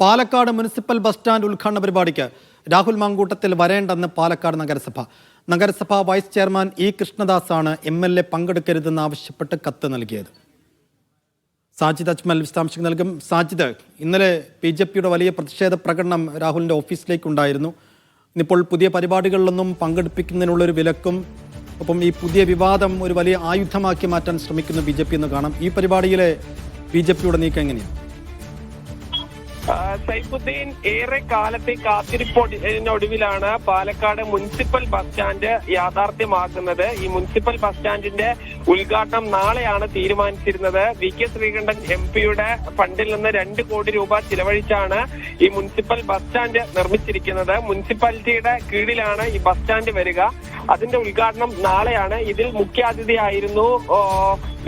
Palakkad municipal bus stand ഉദ്ഘാടന പരിപാടിക്ക് രാഹുൽ മാങ്കൂട്ടത്തിൽ വരേണ്ടെന്ന് പാലക്കാട് നഗരസഭ. നഗരസഭ വൈസ് ചെയർമാൻ ഇ കൃഷ്ണദാസാണ് എം എൽ എ പങ്കെടുക്കരുതെന്ന് ആവശ്യപ്പെട്ട് കത്ത് നൽകിയത്. സാജിദ് അജ്മൽ വിശദാംശങ്ങൾ നൽകും. സാജിദ് ഇന്നലെ ബി ജെ പിയുടെ വലിയ പ്രതിഷേധ പ്രകടനം രാഹുലിന്റെ ഓഫീസിലേക്കുണ്ടായിരുന്നു. ഇന്നിപ്പോൾ പുതിയ പരിപാടികളിലൊന്നും പങ്കെടുപ്പിക്കുന്നതിനുള്ളൊരു വിലക്കും ഒപ്പം ഈ പുതിയ വിവാദം ഒരു വലിയ ആയുധമാക്കി മാറ്റാൻ ശ്രമിക്കുന്നു ബി ജെ പി എന്ന് കാണാം. ഈ പരിപാടിയിലെ ബി ജെ പിയുടെ നീക്കം എങ്ങനെയാണ്? സൈഫുദ്ദീൻ ഏറെ കാലത്തെ കാത്തിരിപ്പൊടിവിലാണ് പാലക്കാട് മുനിസിപ്പൽ ബസ് സ്റ്റാൻഡ് യാഥാർത്ഥ്യമാക്കുന്നത്. ഈ മുനിസിപ്പൽ ബസ് സ്റ്റാൻഡിന്റെ ഉദ്ഘാടനം നാളെയാണ് തീരുമാനിച്ചിരുന്നത്. വി കെ ശ്രീകണ്ഠൻ എം പിയുടെ ഫണ്ടിൽ നിന്ന് രണ്ട് കോടി രൂപ ചിലവഴിച്ചാണ് ഈ മുനിസിപ്പൽ ബസ് സ്റ്റാൻഡ് നിർമ്മിച്ചിരിക്കുന്നത്. മുനിസിപ്പാലിറ്റിയുടെ കീഴിലാണ് ഈ ബസ് സ്റ്റാൻഡ് വരിക. അതിന്റെ ഉദ്ഘാടനം നാളെയാണ്. ഇതിൽ മുഖ്യാതിഥിയായിരുന്നു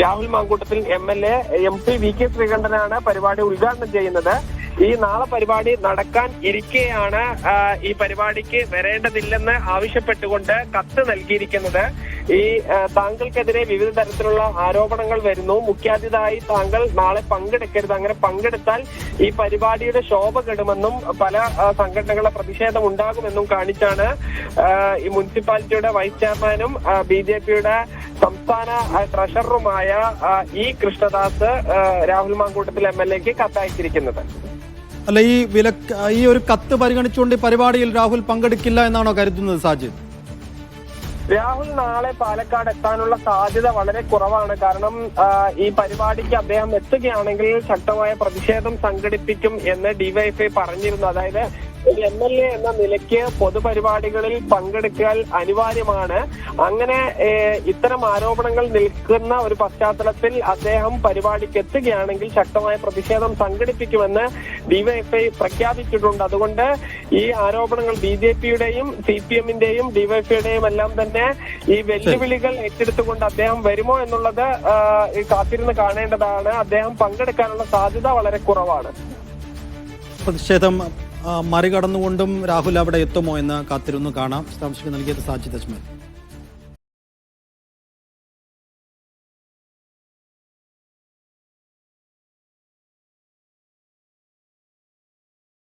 Rahul Mankoottathil M L A M P V K ശ്രീകണ്ഠനാണ് പരിപാടി ഉദ്ഘാടനം ചെയ്യുന്നത്. ഈ നാളെ പരിപാടി നടക്കാൻ ഇരിക്കെയാണ് ഈ പരിപാടിക്ക് വരേണ്ടതില്ലെന്ന് ആവശ്യപ്പെട്ടുകൊണ്ട് കത്ത് നൽകിയിരിക്കുന്നത്. ഈ താങ്കൾക്കെതിരെ വിവിധ തരത്തിലുള്ള ആരോപണങ്ങൾ വരുന്നു. മുഖ്യാതിഥായി താങ്കൾ നാളെ പങ്കെടുക്കരുത്. അങ്ങനെ പങ്കെടുത്താൽ ഈ പരിപാടിയുടെ ശോഭ കെടുമെന്നും പല സംഘടനകളുടെ പ്രതിഷേധം ഉണ്ടാകുമെന്നും കാണിച്ചാണ് ഈ മുനിസിപ്പാലിറ്റിയുടെ വൈസ് ചെയർമാനും ബി ജെ പിയുടെ സംസ്ഥാന ട്രഷററുമായ E Krishnadas Rahul Mankoottathil M L എക്ക് കത്തയച്ചിരിക്കുന്നത്. അല്ല ഈ വില ഈ ഒരു കത്ത് പരിഗണിച്ചുകൊണ്ട് പരിപാടിയിൽ രാഹുൽ പങ്കെടുക്കില്ല എന്നാണോ കരുതുന്നത് സാജിദ് രാഹുൽ നാളെ പാലക്കാട് എത്താനുള്ള സാധ്യത വളരെ കുറവാണ്. കാരണം ഈ പരിപാടിക്ക് അദ്ദേഹം എത്തുകയാണെങ്കിൽ ശക്തമായ പ്രതിഷേധം സംഘടിപ്പിക്കും എന്ന് ഡിവൈഎഫ്ഐ പറഞ്ഞിരുന്നു. അതായത് ഒരു എം എൽ എ എന്ന നിലയ്ക്ക് പൊതുപരിപാടികളിൽ പങ്കെടുക്കാൻ അനിവാര്യമാണ്. അങ്ങനെ ഇത്തരം ആരോപണങ്ങൾ നിൽക്കുന്ന ഒരു പശ്ചാത്തലത്തിൽ അദ്ദേഹം പരിപാടിക്ക് എത്തുകയാണെങ്കിൽ ശക്തമായ പ്രതിഷേധം സംഘടിപ്പിക്കുമെന്ന് ഡിവൈഎഫ്ഐ പ്രഖ്യാപിച്ചിട്ടുണ്ട്. അതുകൊണ്ട് ഈ ആരോപണങ്ങൾ ബി ജെ പിയുടെയും സി പി എമ്മിന്റെയും ഡിവൈഎഫ്ഐയുടെയും എല്ലാം തന്നെ ഈ വെല്ലുവിളികൾ ഏറ്റെടുത്തുകൊണ്ട് അദ്ദേഹം വരുമോ എന്നുള്ളത് കാത്തിരുന്ന് കാണേണ്ടതാണ്. അദ്ദേഹം പങ്കെടുക്കാനുള്ള സാധ്യത വളരെ കുറവാണ്. പ്രതിഷേധം മറികടന്നുകൊണ്ടും രാഹുൽ അവിടെ എത്തുമോ എന്ന് കാത്തിരുന്നു കാണാം. വിശദാംശങ്ങൾ നൽകിയത് സാജിദ് അജ്മൽ.